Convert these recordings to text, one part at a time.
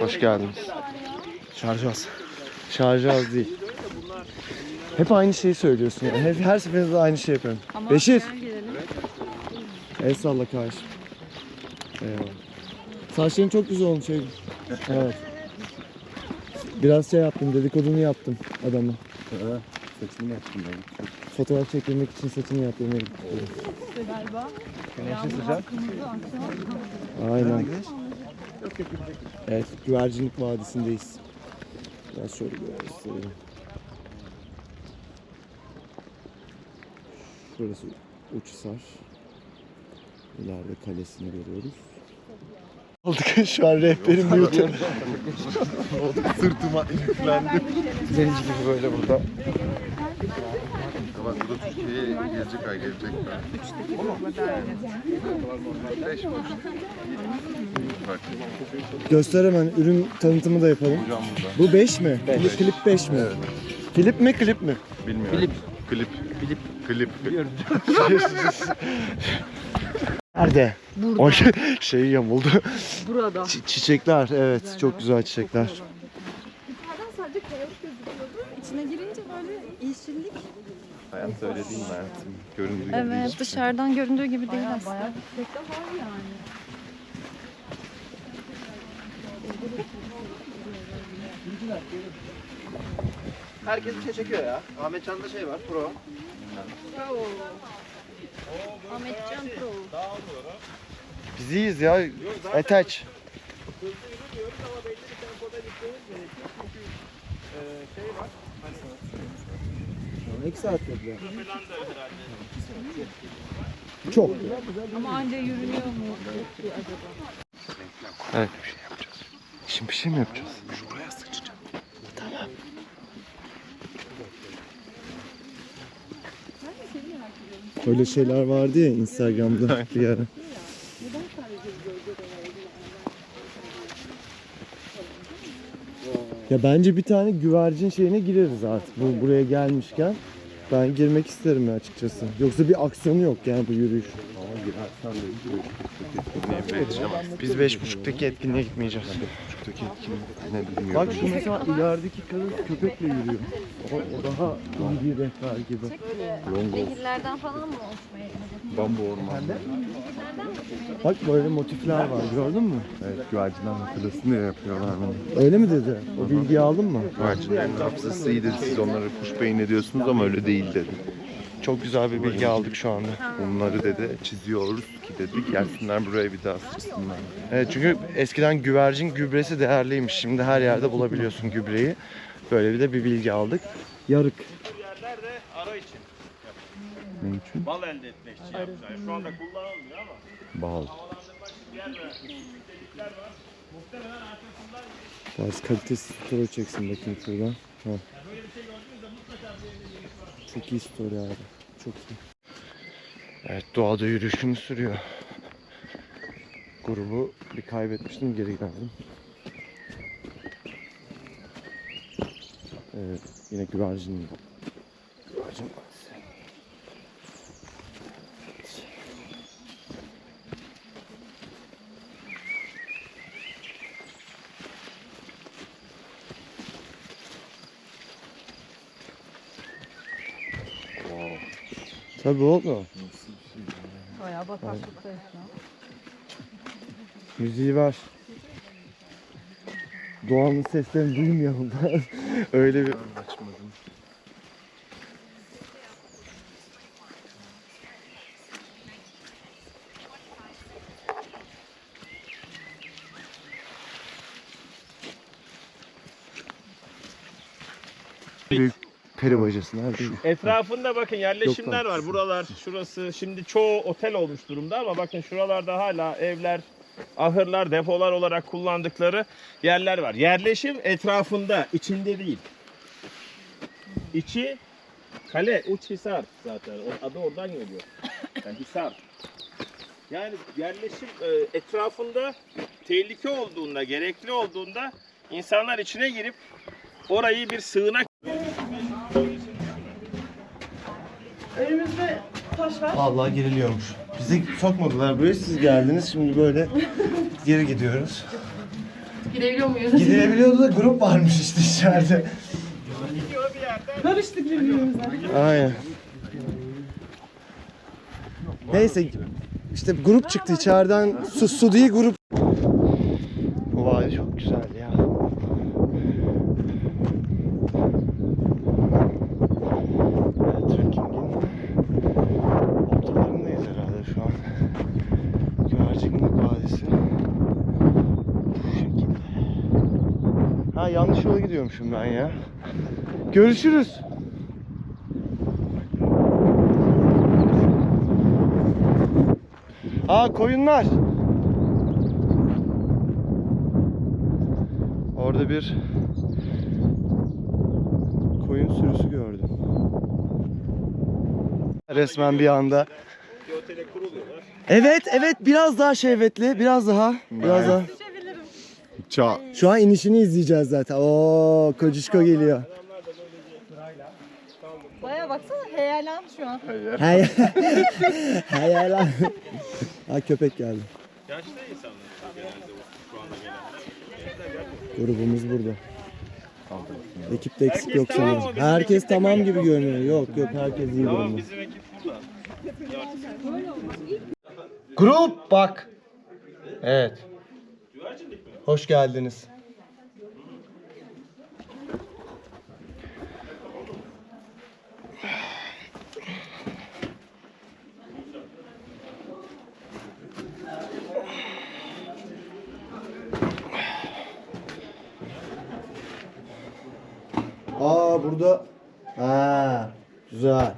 Hoş geldiniz. Şarj az. Şarj az değil. Hep aynı şeyi söylüyorsun yani. Hep, her seferinde aynı şey yapıyorum. Beşir. El salla karşı. Eyvallah. Saçların çok güzel olmuş. Şey. Evet. Biraz şey yaptım, dedikodunu yaptım adamı. Saçını yaptım ben. Fotoğraf çekilmek için saçını yaptırmaya gittim. galiba. Güneşli sıcak. Aynen. Evet, Güvercinlik Vadisi'ndeyiz. Biraz şöyle göstereyim. Burası Uçhisar. İleride kalesini görüyoruz. Olduk şu an rehberim mute'u. Sırtıma yüklendi. Zenci gibi böyle burada. Bak bu da Türkiye'ye gelecek ay gelecek. Beş buçuk. Göster hemen ürün tanıtımı da yapalım. hocam burada. Bu 5 mi? Klip, klip 5 mi? Klip mi klip mi? Bilmiyorum. Klip. Klip. Klip. Klip. Nerede? Burada. O şey yamuldu. Burada. Çi- çiçekler evet çok güzel çiçekler. Yukarıdan sadece kayalık gözüküyordu. İçine girince böyle yeşillik. Hayat öyle değil mi hayatım? Göründüğü gibi Evet dışarıdan göründüğü gibi değil aslında. Bayağı de var yani. Herkes bir şey çekiyor ya. Ahmet Can'da şey var, pro. Ahmetcan Pro. Biziyiz ya. Attach. İki saat dediler. Çok. Ama anca yürünüyor mu? Evet. Şimdi bir şey mi yapacağız? Şuraya sıçacağım. Tamam. Öyle şeyler vardı ya Instagram'da bir ara. Ya bence bir tane güvercin şeyine gireriz artık. Bu buraya gelmişken ben girmek isterim ya açıkçası. Yoksa bir aksiyonu yok yani bu yürüyüş. Etkinliğe. Biz beş buçuktaki etkinliğe gitmeyeceğiz. Buçuktaki etkinlik ne bilmiyorum. Bak şu mesela ilerideki kadın köpekle yürüyor. O, o daha iyi bir rehber gibi. Nehirlerden falan mı oluşmaya Bambu ormanı. Bak böyle motifler var gördün mü? Evet güvercinler makalası ne yapıyorlar bunu? Öyle mi dedi? O bilgiyi aldın mı? Güvercinlerin hafızası iyidir. Siz onları kuş beyin ediyorsunuz ama öyle değil dedi. Çok güzel bir bilgi aldık şu anda. Onları dedi çiziyoruz ki dedi gelsinler buraya bir daha sıçsınlar. Evet çünkü eskiden güvercin gübresi değerliymiş. Şimdi her yerde bulabiliyorsun gübreyi. Böyle bir de bir bilgi aldık. Yarık. yerlerde ara için, Ne için? bal elde etmek için yapmışlar. Şu anda kullanılmıyor ama Bal. havalandırmak için bir yer var. Delikler var. Muhtemelen arkasından Biraz kalitesiz story çeksin bakayım şuradan. Ha. Çok iyi story abi. Çok iyi. Evet doğada yürüyüşümüz sürüyor. Grubu bir kaybetmiştim geri geldim. Evet yine güvercin. Güvercin vadisi. Tabii oğlum. Bayağı bataklıktayız şu an. Müziği ver. Doğanın seslerini duymayalım da. Öyle bir... peri bacası nerede? Etrafında bakın yerleşimler var. Buralar, şurası şimdi çoğu otel olmuş durumda ama bakın şuralarda hala evler, ahırlar, depolar olarak kullandıkları yerler var. Yerleşim etrafında, içinde değil. İçi kale, Uçhisar zaten. O adı oradan geliyor. Yani Hisar. Yani yerleşim e, etrafında tehlike olduğunda, gerekli olduğunda insanlar içine girip orayı bir sığınak Vallahi giriliyormuş. Bizi sokmadılar buraya siz geldiniz şimdi böyle geri gidiyoruz. Gidebiliyor muyuz? Gidilebiliyordu da grup varmış işte içeride. Karıştık birbirimize. Aynen. Neyse işte grup çıktı içeriden su, su değil grup. Vay çok güzel ya. Evet, trekkingin ortalarındayız herhalde şu an. Güvercinlik Vadisi. Bu şekilde. Ha yanlış yola gidiyormuşum ben ya. Görüşürüz. Aa koyunlar. Orada bir koyun sürüsü gördüm. Resmen bir anda. Evet evet biraz daha şehvetli biraz daha biraz daha. Ça. Şu an inişini izleyeceğiz zaten. Oo kocişko geliyor. Baya baksana heyelan şu an. Hay hay lan. Ha köpek geldi. Yaşlı insanlar genelde şu anda gelenler. Grubumuz burada. Ekipte eksik yok sanırım. Herkes tamam gibi görünüyor. Yok yok herkes iyi Tamam durumda. bizim ekip burada. Grup bak. Evet. Hoş geldiniz. Aa burada. Ha, güzel.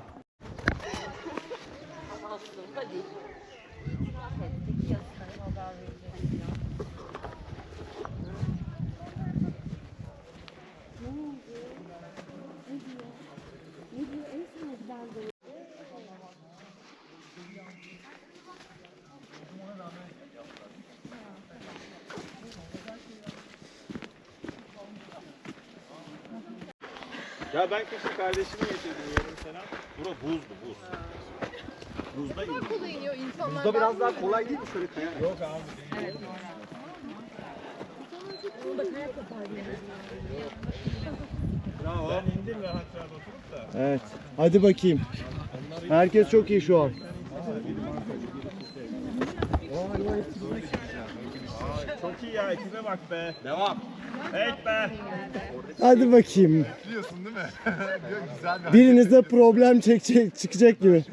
Ya ben keşke kardeşimi getirdim yarım sene. Bura buzdu buz. Buzda yürüdüm. Kolay iniyor insanlar. Burada biraz daha kolay değil mi şöyle kaya? Yok abi. değil. Bravo. Ben indim rahat rahat oturup da. Evet. Hadi bakayım. Herkes çok iyi şu an. Çok iyi ya ekibe bak be. Devam. Evet be. Hadi bakayım. Biliyorsun değil mi? Diyor güzel bir Birinizde problem çekecek, çıkacak gibi.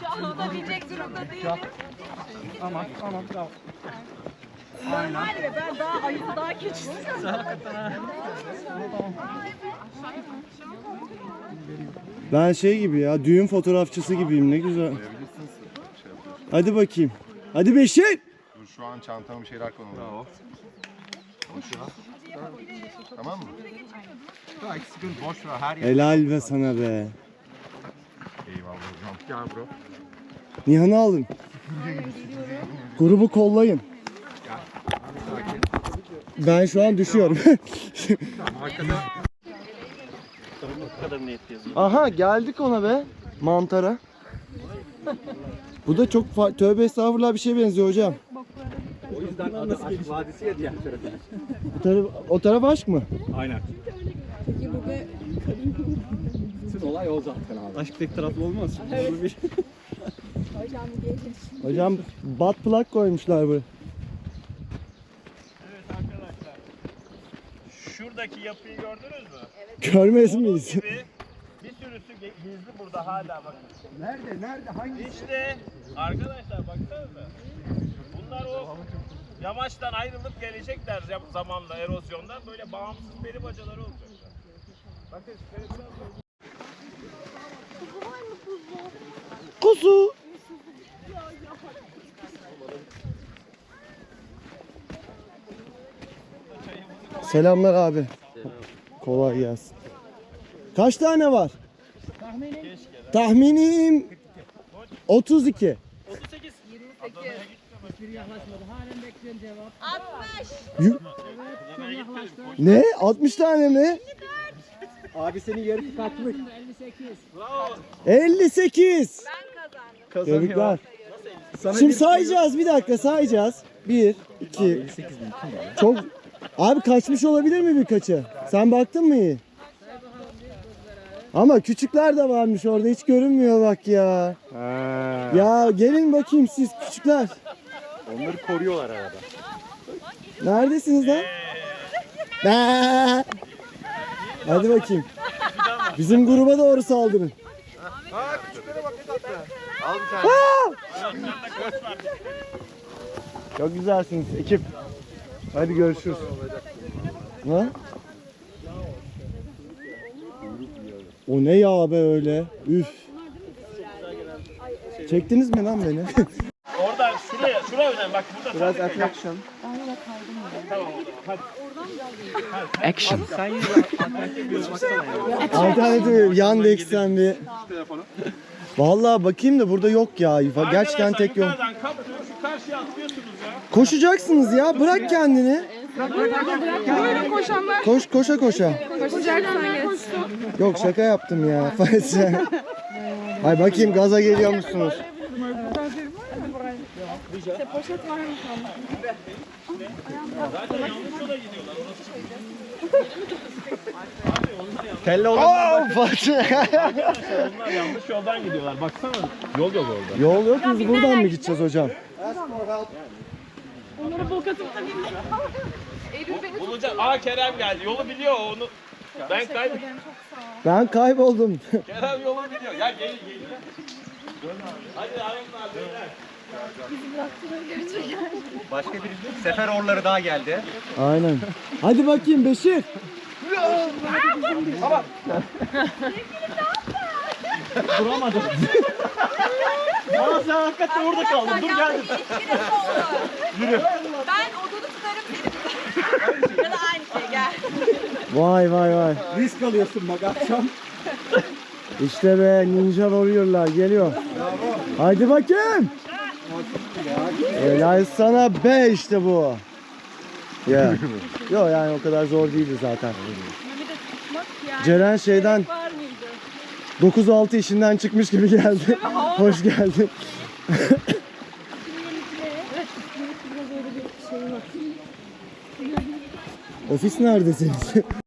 Şu an olabilecek durumda değilim. Normal ve ben daha ayısı daha keçisi. Ben şey gibi ya, düğün fotoğrafçısı gibiyim. Ne güzel. Hadi bakayım. Hadi Beşir. Dur şu an çantama bir şeyler koyalım. Bravo. Tamam mı? Sıkıntı boş ver her yer. Helal be sana be. Eyvallah hocam. Gel bro. Nihan'ı alın. Grubu kollayın. Ben şu an düşüyorum. Aha geldik ona be. Mantara. Bu da çok tövbe estağfurullah bir şey benziyor hocam. O yüzden adı Aşk Vadisi ya diğer tarafı. Bu taraf, o taraf aşk mı? Aynen. Bütün olay o zaten abi. Aşk tek taraflı olmaz. Evet. Hocam bat plak koymuşlar buraya. Evet arkadaşlar. Şuradaki yapıyı gördünüz mü? Görmez Onun miyiz? gibi bir sürüsü ge- gizli burada hala bakın. Nerede? Nerede? Hangi? İşte arkadaşlar baksanıza. Bunlar o yamaçtan ayrılıp gelecekler zam- zamanla erozyondan böyle bağımsız peri bacaları olacaklar. Bakın şöyle biraz bak. Kuzu. Selamlar abi. Kolay gelsin. Kaç tane var? Tahminim 32. 38. Yu- Ne? 60 tane mi? Abi senin yarısı kaçmış. Bravo. 58. Tebrikler. Şimdi sayacağız bir dakika sayacağız. 1, 2, çok... Abi kaçmış olabilir mi birkaçı? Sen baktın mı iyi? Ama küçükler de varmış orada hiç görünmüyor bak ya. Ya gelin bakayım siz küçükler. Onları koruyorlar arada. Neredesiniz lan? Be! Hadi bakayım. Bizim gruba doğru saldırın. Aa küçüklere bak ne tatlı. Al bir tane. Çok güzelsiniz ekip. Hadi görüşürüz. Ne? O ne ya be öyle? Üf. Çektiniz mi lan beni? Oradan şuraya, şuraya önemli. Bak burada Biraz attraction. Tamam. Hadi. Alternatif Yandex'ten bir. Vallahi bakayım da burada yok ya. Gerçekten tek yok. Yukarıdan kaptırıp şu karşıya atlıyorsunuz ya. Koşacaksınız ya. Bırak kendini. Böyle koşanlar Koş koşa koşa. koşacaksan geç. Yok şaka yaptım ya. Hay bakayım gaza geliyor musunuz? Poşet var mı Kelle olan. Aa, Fatih. Onlar yanlış yoldan gidiyorlar. Baksana. Yol yok orada. Yol yok biz buradan mı gideceğiz hocam? Onlara bok atıp da bilmiyorum. Eylül beni Bulacak. Aa Kerem geldi. Yolu biliyor o, onu. Ben kayb Ben kayboldum. Kerem yolu biliyor. Ya gelin gelin. Hadi hanımlar beyler. Başka bir sefer orları daha geldi. Aynen. Hadi bakayım Beşir. Aa sen hakikaten orada kaldın. Dur gel. Ben odunu tutarım seni. ya da aynı şey gel. Vay vay vay. Risk alıyorsun bak akşam. İşte be Ninja Warrior'lar geliyor. Haydi bakayım. Helal sana be işte bu. Ya. Yo yani o kadar zor değildi zaten. Ceren şeyden? 9-6 işinden çıkmış gibi geldi. Hoş geldin. Şey. Ofis neredesiniz?